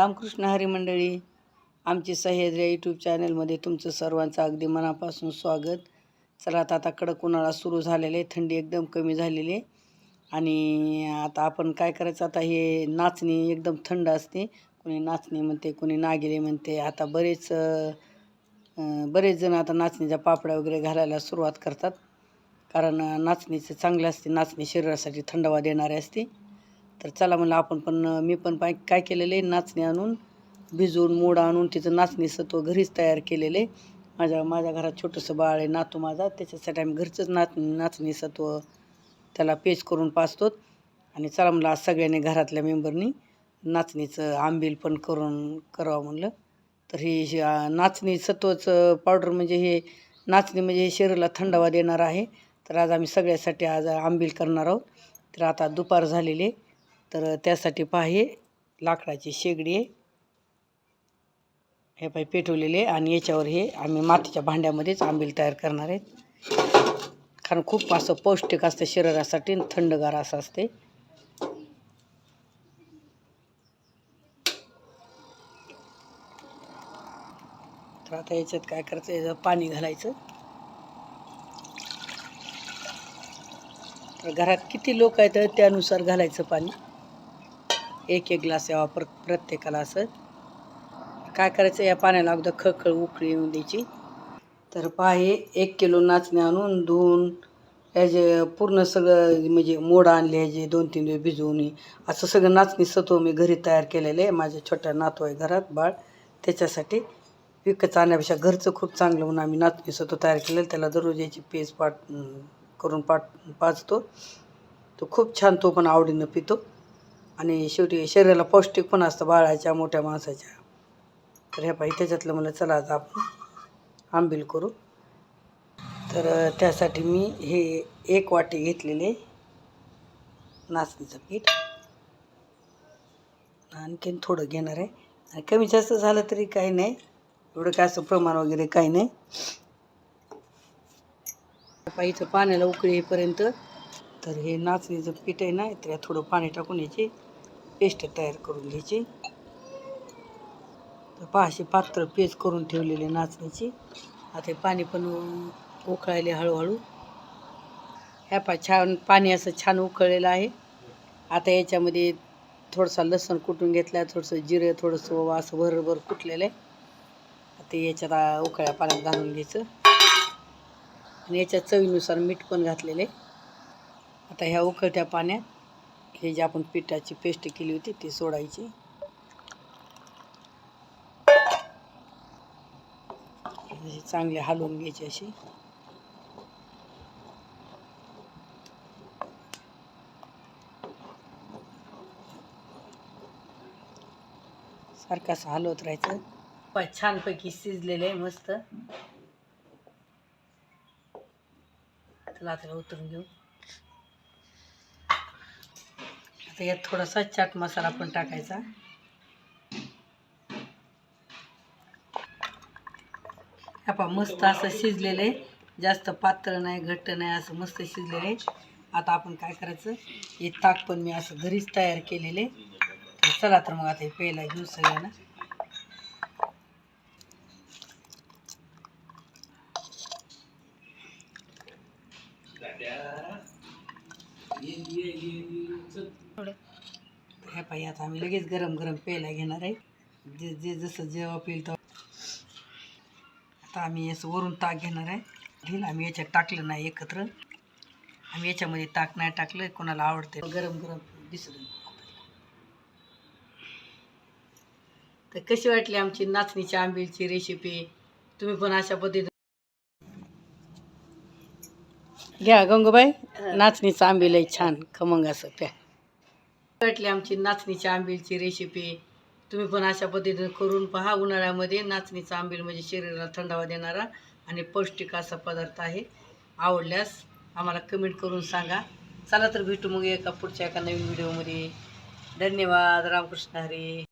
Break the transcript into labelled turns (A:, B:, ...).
A: रामकृष्ण हरी मंडळी आमची सह्याद्री यूट्यूब चॅनलमध्ये तुमचं सर्वांचं अगदी मनापासून स्वागत. चला आता आता कडक उन्हाळा सुरू झालेला आहे थंडी एकदम कमी झालेली आहे. आणि आता आपण काय करायचं आता हे नाचणी एकदम थंड असते. कोणी नाचणी म्हणते कोणी नागिले म्हणते. आता बरेच बरेच जण आता नाचणीच्या पापड्या वगैरे घालायला सुरुवात करतात. कारण नाचणीचं चांगलं असते नाचणी शरीरासाठी थंडावा देणारे असते. तर चला म्हणलं आपण पण मी पण पाय काय केलेलं आहे नाचणी आणून भिजवून मूड आणून तिचं नाचणी सत्व घरीच तयार केलेलं आहे. माझ्या माझ्या घरात छोटंसं बाळ आहे नातू माझा त्याच्यासाठी आम्ही घरचंच नाच नाचणी सत्व त्याला पेज करून पाचतो आणि चला म्हणलं आज सगळ्यांनी घरातल्या मेंबरनी नाचणीचं आंबील पण करून करावं म्हणलं. तर हे नाचणी सत्वचं पावडर म्हणजे हे नाचणी म्हणजे हे शरीराला थंडावा देणार आहे. तर आज आम्ही सगळ्यासाठी आज आंबील करणार आहोत. तर आता दुपार झालेली आहे. तर त्यासाठी पहा हे लाकडाची शेगडी आहे. हे पाय पेटवलेले आहे आणि याच्यावर हे आम्ही मातीच्या भांड्यामध्येच आंबील तयार करणार आहेत. कारण खूप असं पौष्टिक असतं शरीरासाठी थंडगार असं असते. तर आता याच्यात काय करायचं? याचं पाणी घालायचं. तर घरात किती लोक आहेत त्यानुसार घालायचं पाणी? एक एक ग्लास यावा प्र प्रत्येकाला असं. काय करायचं? या पाण्याला अगोदर खळखळ उकळी येऊन द्यायची. तर पहा हे एक किलो नाचणे आणून धुवून याचे पूर्ण सगळं म्हणजे मोड आणले ह्याचे दोन तीन दिवस भिजवून असं सगळं नाचणी सत्व मी घरी तयार केलेलं आहे. माझ्या छोट्या नातू आहे घरात बाळ. त्याच्यासाठी विकत आणण्यापेक्षा घरचं खूप चांगलं म्हणून आम्ही नाचणी सत्व तयार केलेलं. त्याला दररोज याची पेज पाट करून पाट पाचतो तो खूप छान तो पण आवडीनं पितो. आणि शेवटी शरीराला पौष्टिक पण असतं बाळाच्या मोठ्या माणसाच्या. तर ह्या पाहिजे त्याच्यातलं मला चला आता आपण आंबील करू. तर त्यासाठी मी हे एक वाटी घेतलेले नाचणीचं पीठ. आणखीन थोडं घेणार आहे. आणि कमी जास्त झालं तरी काही नाही. एवढं काय असं प्रमाण वगैरे काही नाही. पाहिजे पाण्याला उकळी येईपर्यंत. तर हे नाचणीचं पीठ आहे ना त्याला थोडं पाणी टाकून याची पेस्ट तयार करून घ्यायची. तर पहाशी पात्र पेज करून ठेवलेले नाचण्याची. आता पाणी पण उकळायले हळूहळू. ह्या पा छान पाणी असं छान उकळलेलं आहे. आता याच्यामध्ये थोडंसं लसण कुटून घेतलं आहे थोडंसं जिरं थोडंसं ओवा असं भरभर कुटलेलं आहे. आता याच्यात उकळ्या पाण्यात घालून घ्यायचं. आणि याच्या चवीनुसार मीठ पण घातलेलं आहे. आता ह्या उकळत्या पाण्यात हे जे आपण पिठाची पेस्ट केली होती ती सोडायची. चांगले चांगली हलवून घ्यायची अशी सारखं असं हलवत राहायचं. छानपैकी शिजलेलं आहे मस्त. त्याला त्याला उतरून घेऊ. आता यात थोडासा चाट मसाला पण टाकायचा. पा मस्त असं शिजलेलं आहे. जास्त पातळ नाही घट्ट नाही असं मस्त शिजलेलं आहे. आता आपण काय करायचं? हे ताक पण मी असं घरीच तयार केलेले तर चला तर मग आता हे प्यायला घेऊ सगळ्यांना. हे पाहिजे आता आम्ही लगेच गरम गरम प्यायला घेणार आहे. जे जे जसं जेव्हा पिल तर आता आम्ही असं वरून ताक घेणार आहे. ढील आम्ही याच्यात टाकलं नाही एकत्र. आम्ही याच्यामध्ये ताक नाही टाकलं कोणाला आवडते. गरम गरम दिसलं तर कशी वाटली आमची नाचणीची आंबीलची रेसिपी तुम्ही पण अशा पद्धतीने घ्या गंगूबाई नाचणीचं आंबील आहे छान खमंग असं प्या. वाटली आमची नाचणीची आंबीलची रेसिपी तुम्ही पण अशा पद्धतीने करून पहा उन्हाळ्यामध्ये नाचणीचा आंबील म्हणजे शरीराला थंडावा देणारा आणि पौष्टिक असा पदार्थ आहे. आवडल्यास आम्हाला कमेंट करून सांगा. चला तर भेटू मग एका पुढच्या एका नवीन व्हिडिओमध्ये धन्यवाद. रामकृष्ण हरी.